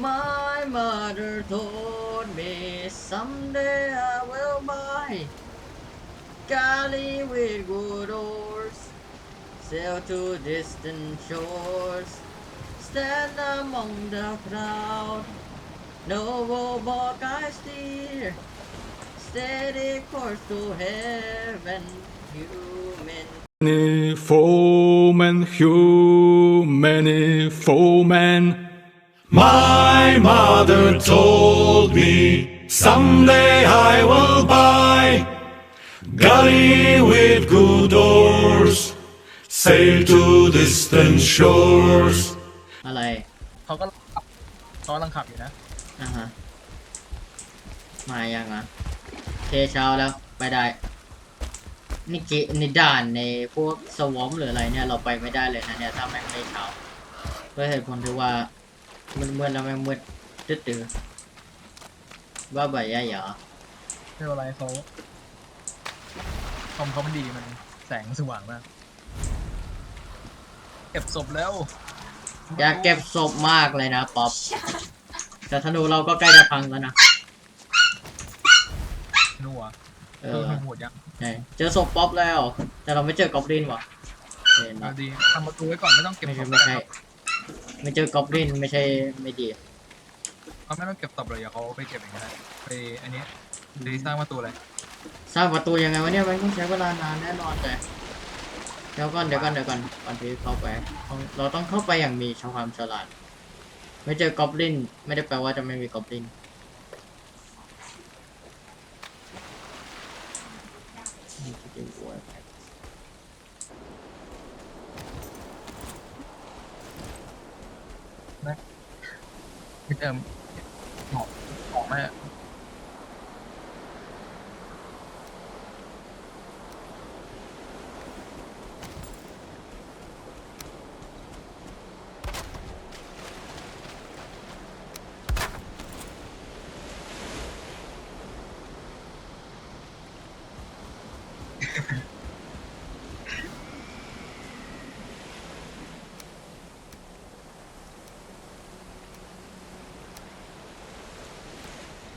My mother told me someday I will buy galley with good oars, sail to distant shores, stand among the crowd. No robot I steer, steady course to heaven, human. Many foemen, human foemen. My mother told me someday I will buy galley with good oars, sail to distant shores. อะไร เขาก็ขับเขากำลังขับอยู่นะ อะฮะ มายังอะเคเช้าแล้ว ไปได้ นี่เกนี่ด่านในพวกสวอมหรืออะไรเนี่ย เราไปไม่ได้เลยนะเนี่ย ถ้าแม่งไม่เช้าด้วยเหตุผลที่ว่า มันมืดแล้วแม่งมืดตึ๊ดตือว่าใบย่าหยอไม่เป็นไรเขาคอมเขามันดีมันแสงสว่างมาก เก็บศพแล้วอยากเก็บศพมากเลยนะป๊อปแต่ธนูเราก็ใกล้จะพังแล้วนะนัวเอคืออมันโหดยังใช่เจอศพป๊อปแล้ว แต่เราไม่เจอกอบลินว่ะเห็นเอาปะดีทำประตูไว้ก่อนไม่ต้องเก็บไม่ศใช่พไม่ใช่ ไม่เจอกอบลินไม่ใช่ไม่ดีเขาไม่ต้องเก็บศพเลยเดี๋ยวเขาไปเก็บเองก็ได้ไปอันนี้ไปสร้างประตูเลยสร้างประตูยังไงวะเนี่ยมันต้องใช้เวลานานแน่นอนแต่เดี๋ยวก่อนเดี๋ยวก่อนเดี๋ยวก่อนก่อนที่เข้าไปต้องเราต้องเข้าไปอย่างมีความฉลาด ไม่เจอกอบลิน ไม่ได้แปลว่าจะไม่มีกอบลินนี่คือเกมวัว พี่เติมหอมหอมมากนอนยอด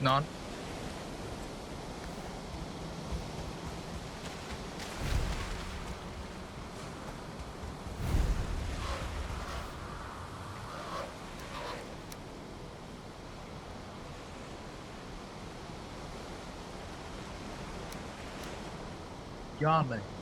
เล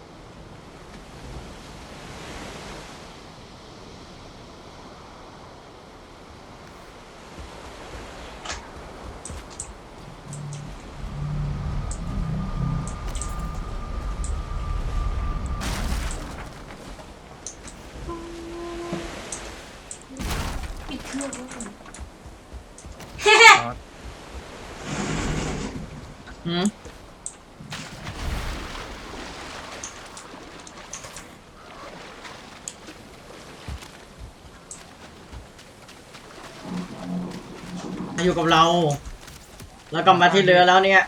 อยู่กับเรา แล้วกลับมาที่เรือแล้วเนี่ย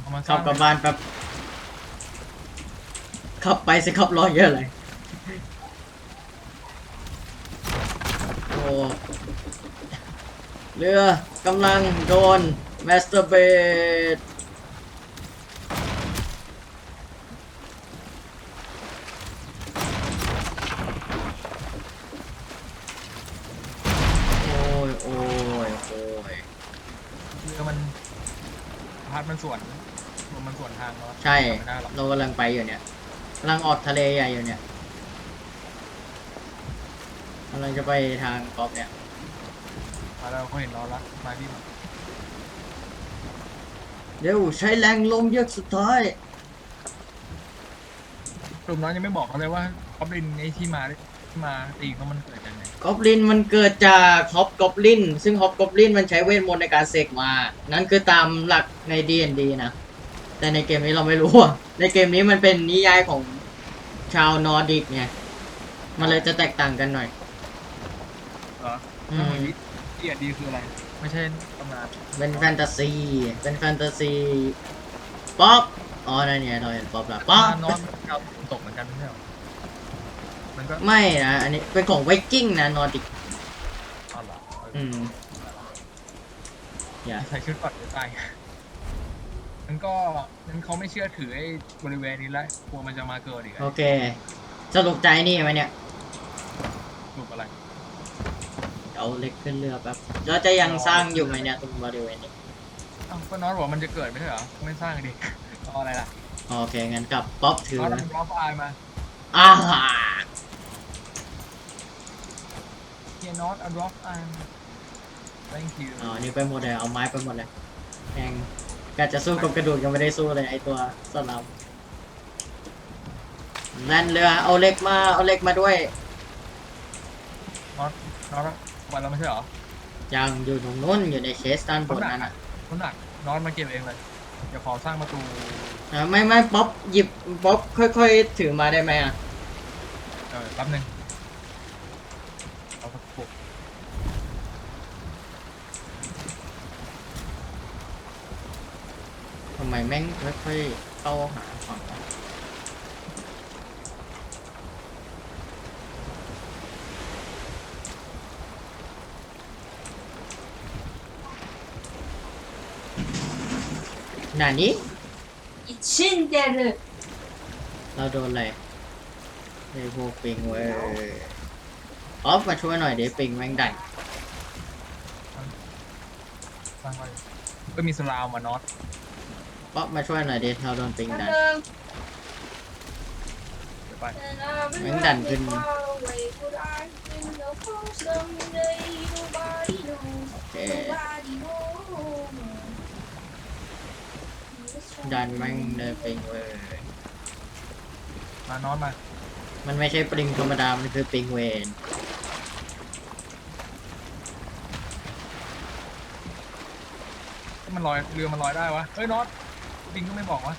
เอามาสขัร้าบงกลับบ้านแป๊บขับไปสิขับรอเยอะเลยโอ้เรือกำลังโดนแมสเตอร์เบดโอ้ย โอ้ย โอ้ย เรือมันพาร์ทมันสวนลมมันสวนทางแล้ว ใช่ ไม่ได้หรอกเรากำลังไปอยู่เนี่ยกำลังออกทะเลใหญ่อยู่เนี่ยกำลังจะไปทางกอล์ฟเนี่ย มาแล้วเขาเห็นเราละมาที่มาเดี๋ยวใช้แรงลมเยอะสุดท้ายกลุ่มน้อยยังไม่บอกเขาเลยว่าคอปลินไอ้ที่มาที่มาตีเขามันเกิดจากไหนกอบลินมันเกิดจากฮอปกอบลิน ซึ่งฮอปกอบลินมันใช้เวทมนต์ในการเสกมา นั่นคือตามหลักใน D&D นะ แต่ในเกมนี้เราไม่รู้อะในเกมนี้มันเป็นนิยายของชาวนอร์ดิกไงมันเลยจะแตกต่างกันหน่อย เหรออืแล้วมเหมือนที่อดีคืออะไร ไม่ใช่ตำนานเป็นแฟนตาซี เป็นแฟนตาซีป๊อปอ๋อนั่นไงเราเห็นป๊อปแล้วป๊อปนอนดาวตกเหมือนกันไม่ใช่เหรอมันก็ไม่นะ อันนี้เป็นของไวกิ้งนะนอร์ดิก อ๋อเหรอเอออืม อย่า ใส่ชุดก่อนเดี๋ยวตาย งั้นก็งั้นเขาไม่เชื่อถือไอ้บริเวณนี้แล้วกลัวมันจะมาเกิดอีกอะโอเค สรุปใจนี่ไหมเนี่ยรูปอะไร เอาเล็กขึ้นเรือแป๊บแล้วจะยังสร้างอยู่ไหมเนี่ยตรงบริเวณนี้เอ้าก็น้องบอกมันจะเกิดไม่ใช่เหรอ ไม่สร้างดิรออะไรล่ะโอเคงั้นกลับป๊อปถือน้องทำรอฟไอมาอ่าเฮียน็อตอันรอฟไอ thank you อ๋อนี่ไปหมดเลยเอาไม้ไปหมดเลยแอง กะจะสู้กับกระดูกยังไม่ได้สู้เลยไอตัวสลับนั่นเรือเอาเหล็กมาเอาเหล็กมาด้วยน็อตน็อตวันเราไม่ใช่เหรอยังอยู่ตรงนู้นอยู่ในเคสด้านบนนั่นอะน้ำหนักน็อตมาเก็บเองเลยเดี๋ยวขอสร้างประตูอ่าไม่ไม่ป๊อปหยิบป๊อปค่อย ๆ ถือมาได้ไหมอะเออแป๊บหนึงเอาสักปุก ทำไมแม่งค่อยๆเข้าหาฝั่งวะหนานี้อีชินเดรุเราโดนอะไรไอ้พวกปิงเว้ยออฟมาช่วยหน่อยเดี๋ยวปิงแม่งดันสร้างไปก็มีสลาวมาน็อต ป๊อปมาช่วยหน่อยเดี๋ยวเราโดนปิงอันดันเดิมเดี๋ยวไปแม่งดันขึ้น โอเคดันแม่งเดินปิงเว้ยมาน็อตมามันไม่ใช่ปริงธรรมดา มันคือปิงเวนให้มันลอยเรือมันลอยได้วะเฮ้ยน็อต บิงก็ไม่บอกวะ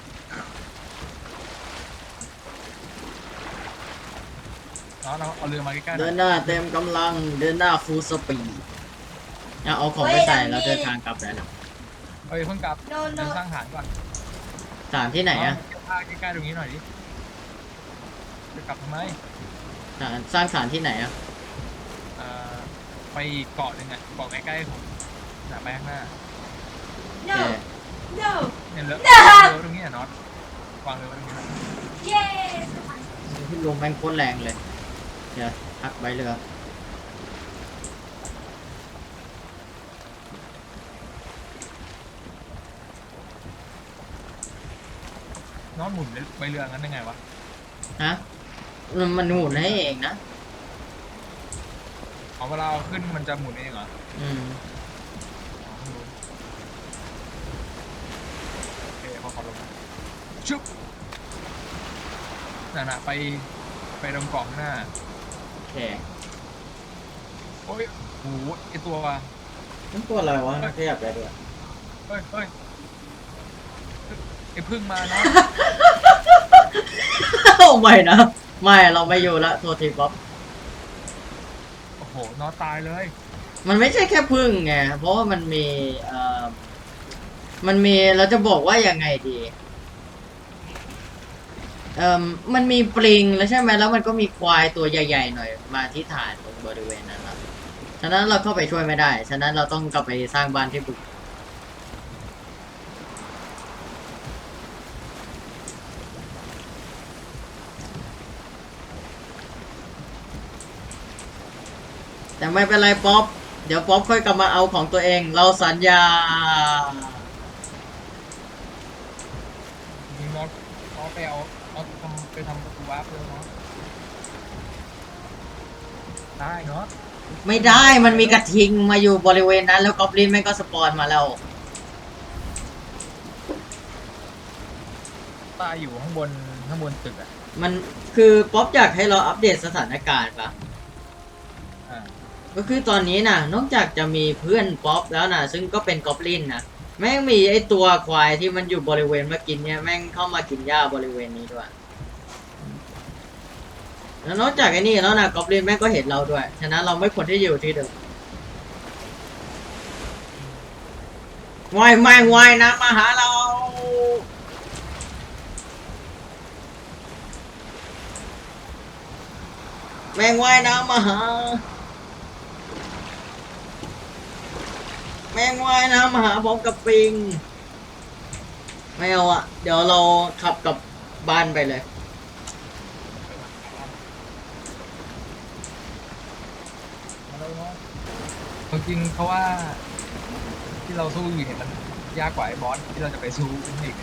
น็อตเราเอาเรือมาใกล้ๆหเดิน่อยนหน้าเต็มกำลังเดินหน้าฟูลสปีดเอาของไปใส่แล้วเดินทางกลับได้แล้วเฮ้ยเพิ่งกลับโนโนเดี๋ยวสร้างฐานก่อนสถานที่ไหนอะเาเก็บผ้าใกล้ๆตรงนี้หน่อยดิจะกลับทำไมสถานสร้างสถานที่ไหนอะเอ่อไปอีกเกาะหนึ่งอะเกาะใกล้ๆผมน่ะไปข้างหน้าโนโอเคโน เนี่ยเรือน่ะเรือตรงนี้อะน็อตวางเรือไว้ตรงนี้เย้ที่ลมแม่งโคตรแรงเลย เดี๋ยวพักไว้เรือน็อตหมุนไปเรืองั้นได้ไงวะฮะมันมันหมุนให้เองนะเอาเวลาเอาขึ้นมันจะหมุนเองเหรอ อืม อ๋อไม่รู้โอเคพอขอลงมา ชุบนั่นน่ะไปไปตรงเกาะข้างหน้า โอเคโอ้ยโอ้โหไอตัวนั่นตัวอะไรวะน่าขยับได้ด้วยเฮ้ยเฮ้ยไอพึ่งมาเนาะโอ้ไม่นะ ไม่เราไม่อยู่ละโทษทีป๊อปโอ้โหนอนตายเลย มันไม่ใช่แค่พึ่งไง เพราะว่ามันมีเอ่อมันมีเราจะบอกว่ายังไงดี เอ่อมันมีปลิงแล้วใช่ไหมแล้วมันก็มีควายตัวใหญ่ๆหน่อยมาที่ฐานตรงบริเวณนั้นครับฉะนั้นเราเข้าไปช่วยไม่ได้ ฉะนั้นเราต้องกลับไปสร้างบ้านที่บึกแต่ไม่เป็นไรป๊อป เดี๋ยวป๊อปค่อยกลับมาเอาของตัวเอง เราสัญญา มีนอตนอตไปเอา ไปทำประตูวาร์ปเลยเนาะได้เนาะไม่ได้มันมีกระทิงมาอยู่บริเวณนั้น แล้วกอบลินแม่งก็สปอนมาแล้ว ตายอยู่ข้างบนข้างบนตึกอะมันคือป๊อปอยากให้เราอัปเดตสถานการณ์ปะอ่าก็คือตอนนี้นะนอกจากจะมีเพื่อนป๊อปแล้วนะซึ่งก็เป็นกอบลินนะแม่งมีไอตัวควายที่มันอยู่บริเวณเมื่อกี้เนี่ยแม่งเข้ามากินหญ้าบริเวณนี้ด้วย แล้วนอกจากไอ้นี่แล้วนะกอบลินแม่งก็เห็นเราด้วย ฉะนั้นเราไม่ควรที่อยู่ที่เดิมว่ายแม่งว่ายน้ำมาหาเรา แม่งว่ายน้ำมาหา แม่งว่ายน้ำมาหาพร้อมกับปิง ไม่เอาอะเดี๋ยวเราขับกลับบ้านไปเลย จริงๆเพราะว่าที่เราสู้อยู่เนี่ยมันยากกว่าไอ้บอสที่เราจะไปสู้อีก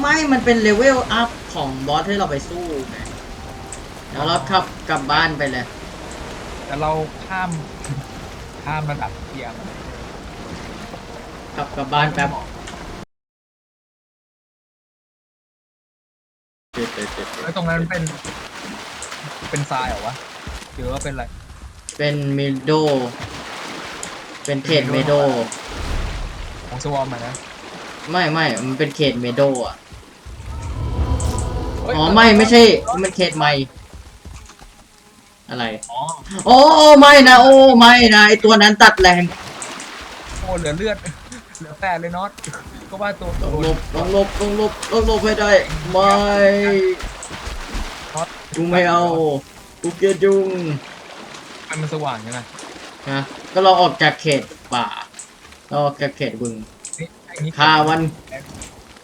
ไม่ มันเป็นเลเวลอัพของบอสให้เราไปสู้ไงเดี๋ยวเราขับกลับบ้านไปเลย แต่เราข้ามข้ามระดับเทียร์มาขับกลับบ้านแป๊บแล้วตรงนั้นเป็น เป็นทรายเหรอวะหรือว่าเป็นอะไร เป็นเมโด เป็นเขตเมโด ของสวอมอะนะไม่ไม่มันเป็นเขตเมโดอะ เฮ้ยอ๋อไม่ไม่ใช่มันเขตใหม่ อะไร อ๋อโอ้โอ้ไม่นะ โอ้ไม่นะไอตัวนั้นตัดแรงโอ้เหลือเลือด เหลือแปดเลยน็อตก็ว่าตัวต้ตัอวงหลบต้องหลบต้องหลบต้องหลบให้ได้ไม่น็อตกูไม่เอากูเกลียดยุง มันมันสว่างยังไงนะก็เราออกจากเขตป่า เราออกจากเขตบึงนี่ไอ้นี่พาวัน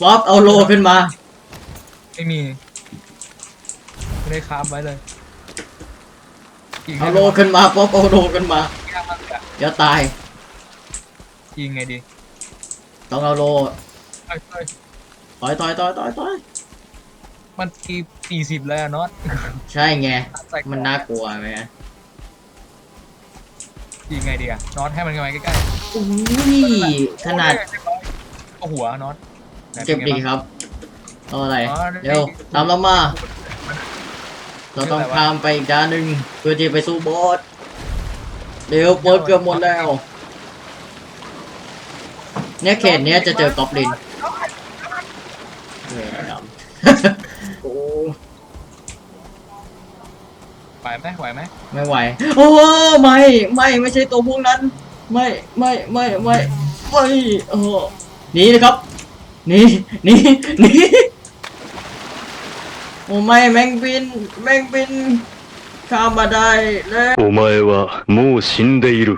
ป๊อปเอาโลขึ้นมา ไม่มีไม่ได้คาบไว้เลยยิงเอาโลขึ้นมาป๊อปเอาโลขึ้นมายากมากเลยอะเดี๋ยวตาย ยิงไงดีต้องเอาโลเอ้ยเอ้ยถอยถอยถอยถอยถอยมันทีสี่สิบเลยอะน็อตใช่ไง ใส่มันน่ากลัวไหม ยิงไงดีอะน็อตให้มันเข้ามาใกล้อุ้ยๆขนาดโอ้โหหัวน็อตไหนเจ็บป็นดีไงาง ครับเอาอะไรอ๋อเร็วตามเรามา เราต้องข้ามไปอีกด้านหนึ่งเพื่อที่ไปสู้บอสเร็วโบสเกือบหมดแล้ว เนี่ยเขตเนี้ยจะเจอกอบลินเวรกรรมโอ้ไหว ไหมไหวไหม ไม่ไหว โอ้ไม่ ไม่ ไม่ใช่ตัวพวกนั้น ไม่ ไม่ ไม่ ไม่ ไม่โอ้หนีเลยครับหนีหนีหนีโอ้ไม่ แมงบิน แมงบิน ข้ามมาได้แล้ว お前はもう死んでいる。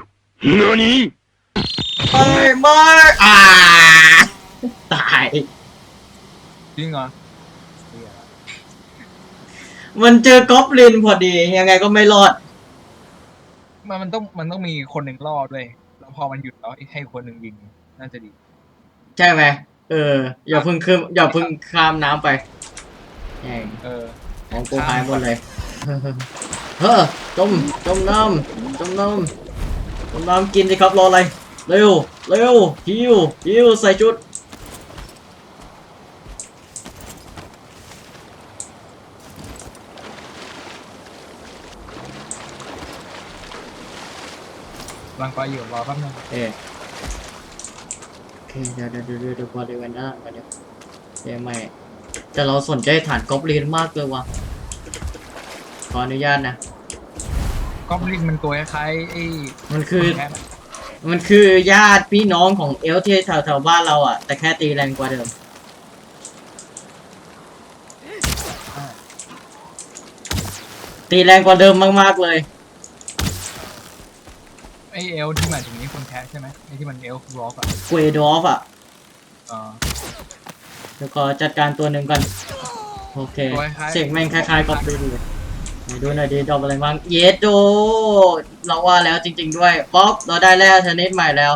何 ไม่ไม่อ่า ตาย จริงเหรอ มันเจอกอบลินพอดี ยังไงก็ไม่รอด มันมันต้องมันต้องมีคนหนึ่งรอดด้วยแล้วพอมันหยุดแล้วให้คนหนึ่งยิง น่าจะดี ใช่ไหมเออ อย่าเพึ่งขึ้นอย่าเพึ่งข้ามน้ำไปแม่งเออของกูหายหมดเลย เฮ้อจมจมน้ำจมน้ำจมน้ำกินสิครับรออะไร เร็ว เร็วฮิวฮิวใส่ชุด วางไฟอยู่รอแป๊บนึงเออโอเคเดี๋ยวเดี๋ยวเดี๋ยวเดี๋ยวบริเวณด้านหลังก่อนเดี๋ยวเดี๋ยวไม่แต่เราสนใจฐานกอบลินมากเลยว่ะขออนุญาตนะ ก็ลิงมันตัวคล้ายๆไอ้มันคือ แค่มันคือญาติพี่น้องของเอลที่แถวแถวๆบ้านเราอะ แต่แค่ตีแรงกว่าเดิม ตีแรงกว่าเดิมมากๆเลย ไอ้เอลที่หมายถึงนี่คนแคสใช่ไหมไอ้ที่มันเอลร็อกอะเกวดอฟอะอ่าแล้วก็จัดการตัวหนึ่งก่อน โอเค ตัวคล้ายๆ เสียงแม่งคล้ายๆกับดูดูไหนดูหน่อยดีดอกอะไรบ้างเยสโดเราว่าแล้วจริง ๆ ด้วย ป๊อป เราได้แล้วชนิดใหม่แล้ว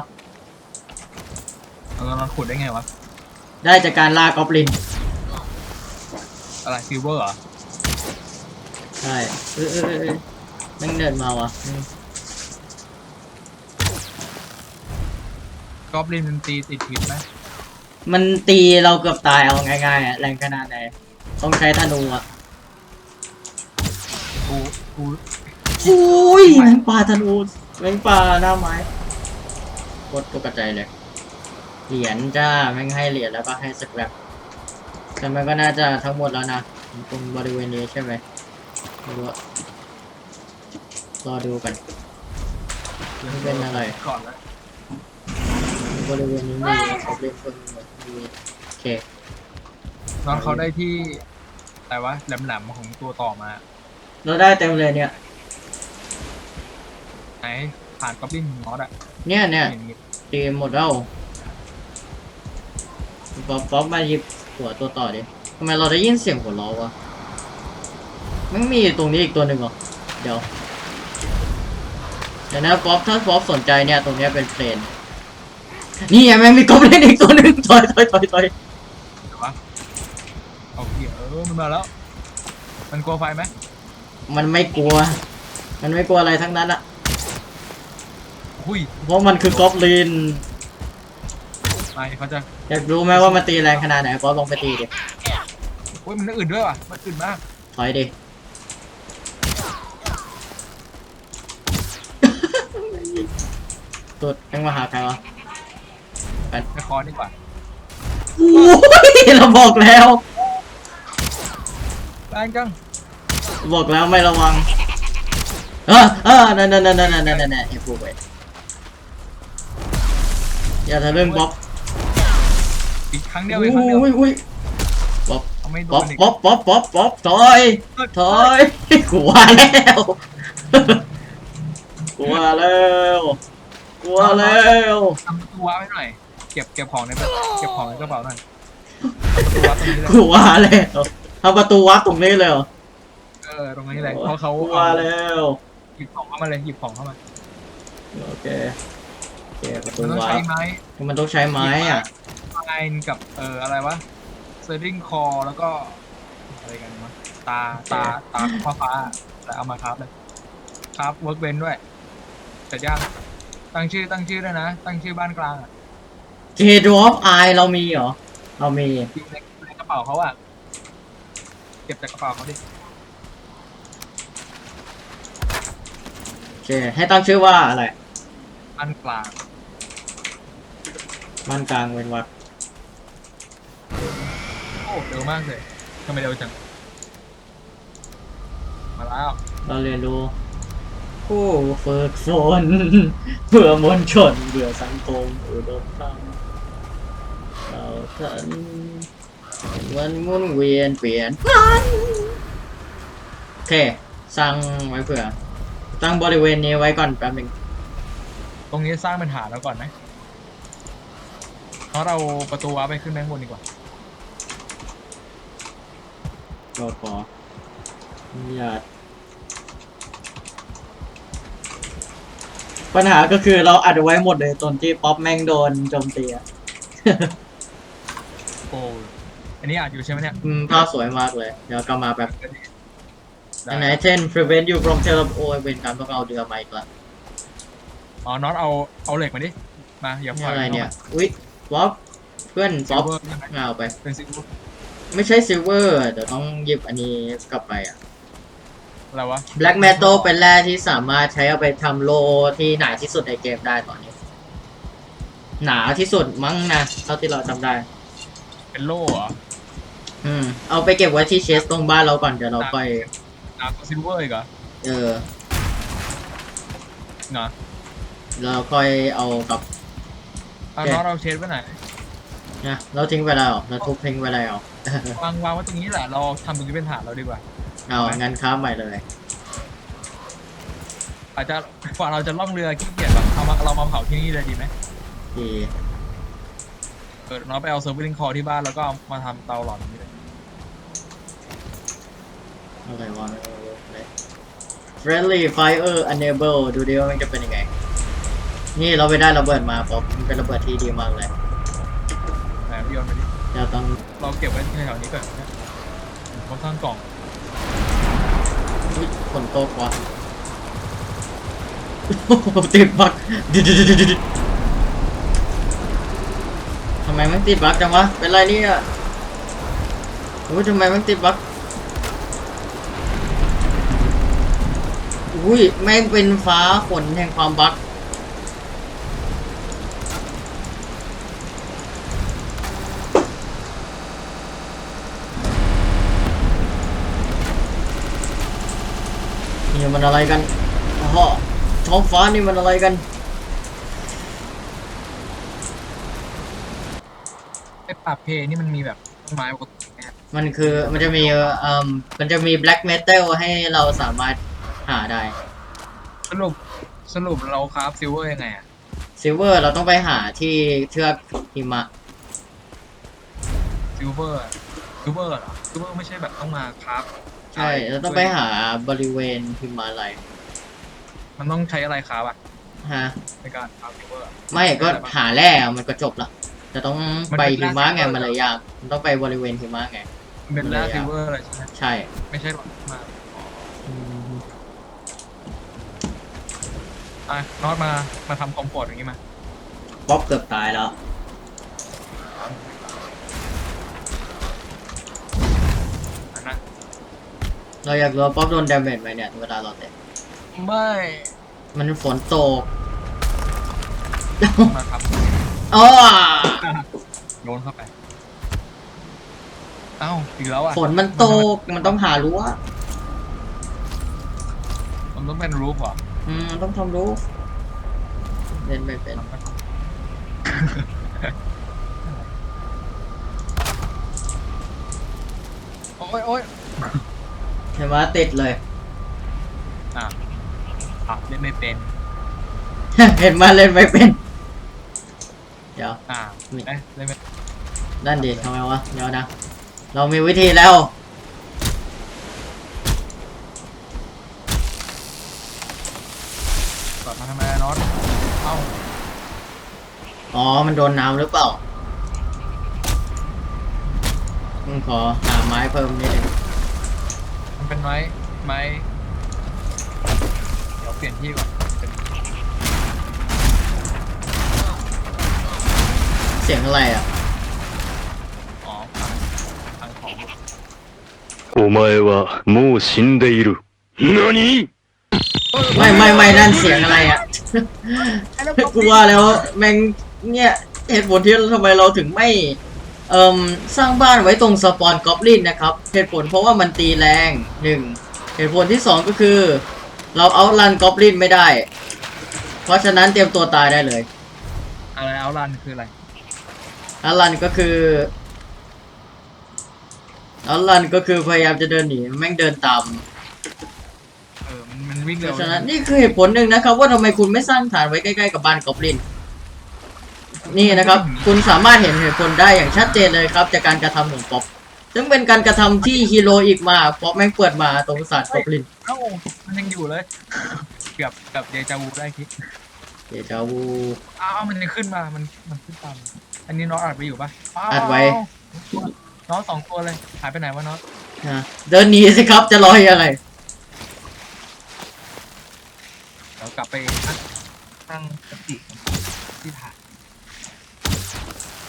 เอาเราขุดได้ไงวะ ได้จากการล่ากอบลิน อะไรซิลเวอร์เหรอ ใช่ เออเออเออเออแม่งเดินมาว่ะอืม กอบลินมันตีติดพิษไหมมันตีเราเกือบตายเอาง่ายๆอะแรงขนาดไหนต้องใช้ธนูอะกูกูอุ้ยแมงป่าธนูแมงป่าหน้าไม้โคตรตกใจเลย เหรียญจ้าแม่งให้เหรียญแล้วก็ให้สแครปแต่มันก็น่าจะทั้งหมดแล้วนะตรงบริเวณนี้ใช่ไหมไม่รู้อะรอดูกันมันเป็นอะไร ก่อนนะ บริเวณนี้มีเขาเล่นคนมีโอเคน้องเขาได้ที่แต่ว่าแหลมๆของตัวต่อมา เราได้เต็มเลยเนี่ย ไหนผ่านกอบลินน็อตอะเนี่ยเนี่ยเห็นงี้ตีหมดแล้วป๊อปป๊อปมาหยิบหัวตัวต่อดิทำไมเราได้ยินเสียงหัวเราะวะมันมีตรงนี้อีกตัวหนึ่งเหรอ เดี๋ยว เดี๋ยวนะป๊อปถ้าป๊อปสนใจเนี่ย ตรงเนี้ยเป็นเพลน นี่ไงแม่งมีกอบเล่นอีกตัวหนึ่งถอยถอยถอยถอยหรือวะเอาเหี้ยเออมันมาแล้ว มันกลัวไฟไหมมันไม่กลัว มันไม่กลัวอะไรทั้งนั้นอะหุ้ยเพราะมันคือกอบลินไม่เขาจะอยากรู้ไหมว่ามันตีแรงขนาดไหนป๊อปลองไปตีดิ อุ้ยมันอื่นด้วยว่ะมันอื่นมากถอยดิ ตุดยังมาหาใครวะ ไปคอดีกว่าโอ้ยเราบอกแล้ว แรงจังบอกแล้วไม่ระวังเออเออนั่นนั่นนั่นนั่นนั่นนั่นนั่นไอ้พวกเว้ยอย่าทะลึ่งบ๊อบอีกครั้งเดียวอุ้อียกครั้งเดียวอุ้ยอุ้ยบ๊อบเอาไม่โดบ๊อบนอีกบ๊อบบ๊อบบ๊อบบ๊อบถอยถอยกลัวแล้วกลัวแล้วกลัวแล้วทำประตูว้าไว้หน่อยเก็บเก็บของในเก็บของในกระเป๋าหน่อยทำประตูว้าตรงนี้เลยกลัวแล้วทำประตูวัดตรงนี้เลยเหรอเออตรงนี้เลยเพราะเขากลัวเอาแล้วหยิบของเข้ามาเลยหยิบของเข้ามาโอเคโอเคประตูมันต้องวัใช้ดไม้มันต้องใช้ไม้อะไม้กับเอ่ออะไรวะเซอร์ริงคอแล้วก็อะไรกันวะตาตาตาฟ้าฟ้าๆแต่เอามาครับเลยครับเวิร์กเบนด้วยแต่ยากตั้งชื่อตั้งชื่อด้วยนะ ตั้งชื่อบ้านกลางอะ เกดอฟไอเรามีเหรอ เรามีอยู่ในในกระเป๋าเขาอะเก็บจากกระเป๋าเขาดิโอเค ให้ตั้งชื่อว่าอะไรบ้านกลางบ้านกลางเว้นวักโอ้เร็วมากเลยทำไมเร็วจังมาแล้วเราเรียนรู้ผู้ฝึกฝนเพื่อมวลชนเพื่อสังคมอุดมธร รมเราทันวันหมุนเวียนเปลี่ยนพันโอเคสร้างไว้เผื่อตั้งบริเวณนี้ไว้ก่อนแป๊บหนึงตรงนี้สร้างเป็นฐานแล้วก่อนไหมเพราะเราประตูว้าไปขึ้นแบงบนดีกว่าก็ขออนุญาตปัญหาก็คือเราอัดไว้หมดเลยตอนที่ป๊อปแม่งโดนโจมตีอะ โอ้อันนี้อาจอยู่ใช่ไหมเนี่ยอืมภาพสวยมากเลย เดี๋ยวกลับมาแบบได้อันไหนเช่น prevent you from tele โอ้ยเป็นการต้องเอาเรือมาอีกละอ๋อน็อตเอาเอาเหล็กมาดิ มาอย่าปนี่ล่อยอะไรเนี่ยอุ๊ยป๊อปเพื่อนซิป๊ลอปเวอร์ใช่ไหมเอาไป เป็นซิลเวอร์ไม่ใช่ซิลเวอร์เดี๋ยวต้องหยิบอันนี้กลับไปอะอะไรวะ black metal เป็นแร่ที่สามารถใช้เอาไปทำโลที่หนาที่สุดในเกมได้ตอนนี้ หนาที่สุดมั้งนะเท่าที่เราจำได้ เป็นโล่เหรออืม เอาไปเก็บไว้ที่เชสตรงบ้านเราก่อนเดี๋ยวเราค่อยหนากว่าซิลเวอร์อีกเหรอเออ เนาะเราค่อยเอากลับ เอาโอเคน็อตเราเชดไว้ไหนนะเราทิ้งไปแล้วเราทุบทิ้งไปแล้ววางวางไว้ตรงนี้แหละเราทำตรงนี้เป็นฐานเราดีกว่า เอางั้นค้าใหม่เลย อาจจะกว่าเราจะล่องเรือขี้เกียจแบบเอามาเรามาเผาที่นี่เลยดีไหมดี เออน็อตไปเอาเซอร์วิลิงคอที่บ้านแล้วก็เอามาทำเตาหลอดตรงนี้เลยอะไรวะ friendly fire enable ดูดิว่ามันจะเป็นยังไง นี่เราไปได้ระเบิดมาป๊อปมันเป็นระเบิดที่ดีมากเลยแหมพี่โยนไปดิเราต้องเราเก็บไว้ในแถวนี้ก่อนนะเขาสร้างกล่องอุ๊ยฝนตกว่ะ ติดบักดิดดิดดิดดิดทำ ไมมันติดบักจังวะ เป็นไรเนี่ยโอ้ยทำไมมันติดบักอุ้ยแม่งเป็นฟ้าฝนแห่งความบักนี่มันอะไรกันอ๋อท้องฟ้านี่มันอะไรกัน ไอ้ปราบเพนี่มันมีแบบต้นไม้ปกติไหมครับมันคือมันจะมีเอ่อมันจะมี black metal ให้เราสามารถหาได้สรุปสรุปเราคราฟซิลเวอร์ยังไงอะซิลเวอร์เราต้องไปหาที่เชือกหิมะ ซิลเวอร์ซิลเวอร์เหรอซิลเวอร์ไม่ใช่แบบต้องมาครับใช่เราต้องไปหาบริเวณหิมาลัยมันต้องใช้อะไรครับอะฮะในการครับซิลเวอร์ไม่ก็หาแร่มันก็จบละ แต่ต้องมันไปเป็นหิมะไงแร่มันเลยยากมันต้องไปบริเวณหิมะไง มันเป็นแร่ซิลเวอร์อะไรใช่ไหมใช่ ไม่ใช่หรอกมาอะน็อตมา มาทำคอมฟอร์ตอย่างงี้มาป๊อปเกือบตายแล้ว อันนะเราอยากรู้ว่าป๊อปโดนดาเมจไหมเนี่ยเวลาเราเตะไม่ มันฝนตก มาท อ๋อำโยนเข้าไป เอ้าอีกแล้วอะฝนมันตกมันต้องหารั้วมันต้องเป็นรูปเหรออืมต้องทำรั้วเล่นไม่เป็นโอ้ยโอ้ยเห็นว่าติดเลย อะอะเล่นไม่เป็น เห็นมาเล่นไม่เป็น เดี๋ยว อ่านี่เอ๊ะเล่นไม่นั่นดิทำไมวะ เดี๋ยวนะ เรามีวิธีแล้วกดมาทำไมอะน็อตเอ้าอ๋อ มันโดนน้ำหรือเปล่าอืมขอหาไม้เพิ่มนิดนึงมันเป็นไม้ไม้เดี๋ยวเปลี่ยนที่ก่อน สียงอะไรอ่ะ อ๋อทางทางของ お前はもう死んでいる。何 ไม่ไม่ไม่นั่นเสียงอะไรอ่ะ กูว่าแล้วแม่งเนี่ยเหตุผลที่ทำไมเราถึงไม่ เอ่มสร้างบ้านไว้ตรงสปอนกอบลินนะครับ เหตุผลเพราะว่ามันตีแรงหนึ่งเหตุผลที่สองก็คือ เราเอารันกอบลินไม่ได้ เพราะฉะนั้นเตรียมตัวตายได้เลย อะไรเอารันคืออะไร เ อารันก็คือเอารันก็คือพยายามจะเดินหนีแม่งเดินตามเออมันมันวิ่งเพเร็วราะฉะนั้นนี่คือเหตุผลหนึ่งนะครับ ว่าทำไมคุณไม่สร้างฐานไว้ใกล้ๆกับบ้านกอบลิน นี่นะครับ คุณสามารถเห็นเหตุผลได้อย่างชัดเจนเลยครับ จากการกระทำของป๊อปซึ่งเป็นการกระทำที่ฮีโร่อีกมากป๊อปแม่งเปิดมาตรงศาสตร์กอบลินเอ้ามันยังอยู่เลย เกือบเกับเดจาวูได้คิดเดจาวูอ้าวมันยังขึ้นมามันมันขึ้นตาม อันนี้น็อตอัดไปอยู่ปะาวอัดไว้น็อตสองตัวเลย หายไปไหนวะน็อตนะเดินหนีสิครับจะรออะไร เดี๋ยวกลับไปตั้งตั้งสติที่ถ่าย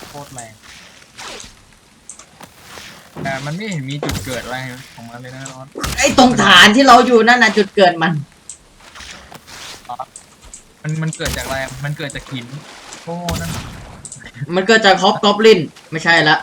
โคตรแรง แต่มันไม่เห็นมีจุดเกิดอะไรของมันเลยนะน็อตไอ้ตรงฐานที่เราอยู่นั่นนะจุดเกิดมัน มันมันเกิดจากอะไร มันเกิดจากหินโอ้นั่น มันเกิดจากฮอปกอบลิน ไม่ใช่ละ